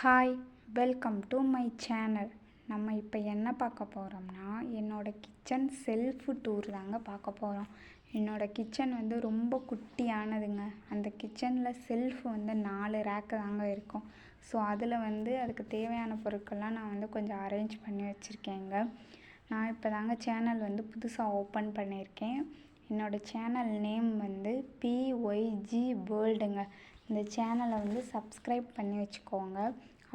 Hi welcome to my channel நம்ம இப்போ என்ன பார்க்க போகிறோம்னா என்னோடய கிச்சன் செல்ஃப் டூர் தாங்க பார்க்க போகிறோம் என்னோடய கிச்சன் வந்து ரொம்ப குட்டியானதுங்க. அந்த கிச்சனில் செல்ஃப் வந்து நாலு ரேக்கு தாங்க இருக்கும். ஸோ அதில் வந்து அதுக்கு தேவையான பொருட்கள்லாம் நான் வந்து கொஞ்சம் அரேஞ்ச் பண்ணி வச்சுருக்கேங்க. நான் இப்போ தாங்க சேனல் வந்து புதுசாக ஓப்பன் பண்ணியிருக்கேன். என்னோடய சேனல் நேம் வந்து பிஒய்ஜி வேர்ல்டுங்க இந்த சேனலை வந்து சப்ஸ்கிரைப் பண்ணி வச்சுக்கோங்க.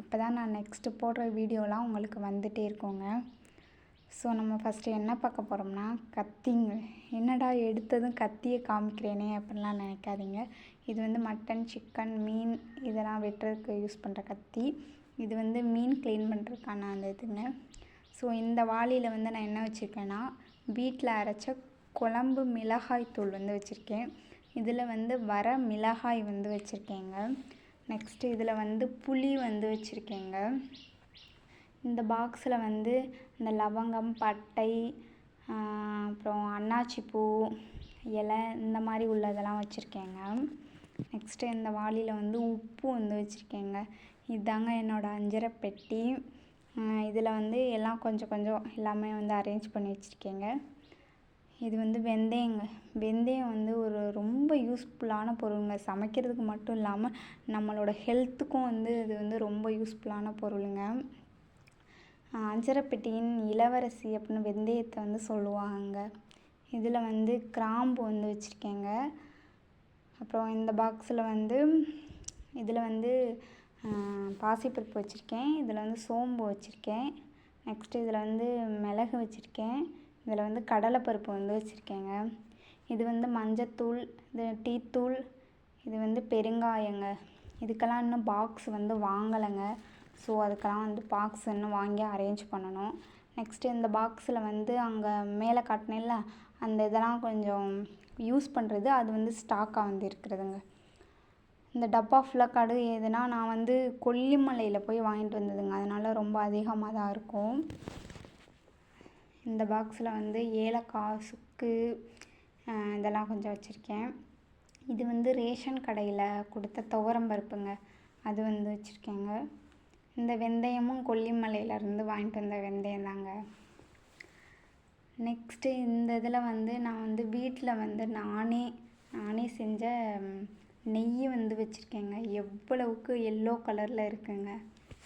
அப்போ தான் நான் நெக்ஸ்ட்டு போடுற வீடியோலாம் உங்களுக்கு வந்துகிட்டே இருக்கோங்க. ஸோ நம்ம ஃபஸ்ட்டு என்ன பார்க்க போகிறோம்னா கத்திங்க. என்னடா எடுத்ததும் கத்தியை காமிக்கிறேனே அப்படின்லாம் நினைக்காதீங்க. இது வந்து மட்டன் சிக்கன் மீன் இதெல்லாம் வெட்டுறதுக்கு யூஸ் பண்ணுற கத்தி. இது வந்து மீன் க்ளீன் பண்ணுறதுக்கான அந்த இதுங்க. ஸோ இந்த வாளியில் வந்து நான் என்ன வச்சுருக்கேன்னா வீட்டில் அரைச்ச குழம்பு மிளகாய் தூள் வந்து வச்சுருக்கேன். இதில் வந்து வர மிளகாய் வந்து வச்சுருக்கேங்க. நெக்ஸ்ட்டு இதில் வந்து புளி வந்து வச்சுருக்கேங்க. இந்த பாக்ஸில் வந்து இந்த லவங்கம் பட்டை அப்புறம் அன்னாச்சி பூ இலை இந்த மாதிரி உள்ளதெல்லாம் வச்சுருக்கேங்க. நெக்ஸ்ட்டு இந்த வாளியில் வந்து உப்பு வந்து வச்சுருக்கேங்க. இதுதாங்க என்னோடய அஞ்சரை பெட்டி. இதில் வந்து எல்லாம் கொஞ்சம் கொஞ்சம் எல்லாமே வந்து அரேஞ்ச் பண்ணி வச்சுருக்கேங்க. இது வந்து வெந்தயங்க. வெந்தயம் வந்து ஒரு ரொம்ப யூஸ்ஃபுல்லான பொருளுங்க. சமைக்கிறதுக்கு மட்டும் இல்லாமல் நம்மளோட ஹெல்த்துக்கும் வந்து இது வந்து ரொம்ப யூஸ்ஃபுல்லான பொருளுங்க. அஞ்சரப்பெட்டியின் இளவரசி அப்படின்னு வெந்தயத்தை வந்து சொல்லுவாங்க. இதில் வந்து கிராம்பு வந்து வச்சுருக்கேங்க. அப்புறம் இந்த பாக்ஸில் வந்து இதில் வந்து பாசிப்பருப்பு வச்சுருக்கேன். இதில் வந்து சோம்பு வச்சுருக்கேன். நெக்ஸ்ட்டு இதில் வந்து மிளகு வச்சுருக்கேன். இதில் வந்து கடலைப்பருப்பு வந்து வச்சுருக்கேங்க. இது வந்து மஞ்சத்தூள் இது டீத்தூள் இது வந்து பெருங்காயங்க. இதுக்கெல்லாம் இன்னும் பாக்ஸ் வந்து வாங்கலைங்க. ஸோ அதுக்கெல்லாம் வந்து பாக்ஸ் இன்னும் வாங்கி அரேஞ்ச் பண்ணணும். நெக்ஸ்ட்டு இந்த பாக்ஸில் வந்து அங்கே மேலே காட்டினேன்ல அந்த இதெல்லாம் கொஞ்சம் யூஸ் பண்ணுறது அது வந்து ஸ்டாக்காக வந்து இருக்கிறதுங்க. இந்த டப்பா ஃபுல்லாக கடு எதுனா நான் வந்து கொல்லிமலையில் போய் வாங்கிட்டு வந்ததுங்க. அதனால் ரொம்ப அதிகமாக தான் இருக்கும். இந்த பாக்ஸில் வந்து ஏலக்காய் சுக்கு இதெல்லாம் கொஞ்சம் வச்சுருக்கேன். இது வந்து ரேஷன் கடையில் கொடுத்த துவரம் பருப்புங்க. அது வந்து வச்சுருக்கேங்க. இந்த வெந்தயமும் கொல்லிமலையிலேருந்து வாங்கிட்டு வந்த வெந்தயம் தாங்க. நெக்ஸ்ட்டு இந்த இதில் வந்து நான் வந்து வீட்டில் வந்து நானே நானே செஞ்ச நெய் வந்து வச்சுருக்கேங்க. எவ்வளவுக்கு எல்லோ கலரில் இருக்குங்க.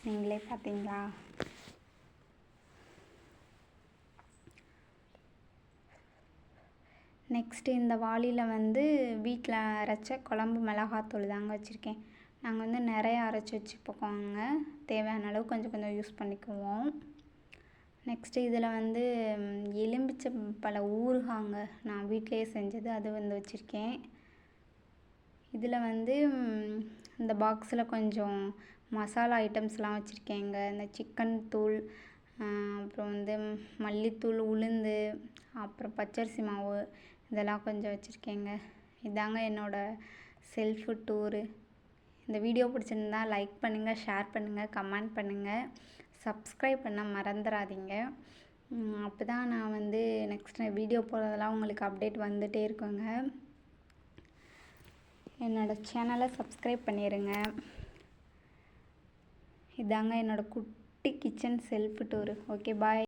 நீங்களே பார்த்தீங்களா நெக்ஸ்ட்டு இந்த வாளியில் வந்து வீட்டில் அரைச்ச குழம்பு மிளகாத்தூள் தாங்க வச்சுருக்கேன். நாங்கள் வந்து நிறையா அரைச்சி வச்சுப்போங்க தேவையான அளவு கொஞ்சம் கொஞ்சம் யூஸ் பண்ணிக்குவோம். நெக்ஸ்ட்டு இதில் வந்து எலும்பிச்சை பல ஊறுகாங்க நான் வீட்டிலையே செஞ்சது அது வந்து வச்சுருக்கேன். இதில் வந்து இந்த பாக்ஸில் கொஞ்சம் மசாலா ஐட்டம்ஸ்லாம் வச்சுருக்கேங்க இந்த சிக்கன் தூள் அப்புறம் வந்து மல்லித்தூள் உளுந்து அப்புறம் பச்சரிசி மாவு இதெல்லாம் கொஞ்சம் வச்சுருக்கேங்க. இதாங்க என்னோடய செல்ஃபு டூரு இந்த வீடியோ பிடிச்சிருந்தா லைக் பண்ணுங்கள் ஷேர் பண்ணுங்கள் கமெண்ட் பண்ணுங்கள் சப்ஸ்கிரைப் பண்ண மறந்துடாதீங்க அப்போ தான் நான் வந்து நெக்ஸ்ட் வீடியோ போடுறதெல்லாம் உங்களுக்கு அப்டேட் வந்துகிட்டே இருக்குங்க. என்னோடய சேனலை சப்ஸ்கிரைப் பண்ணிடுங்க இதாங்க என்னோடய குட்டி kitchen shelf tour okay bye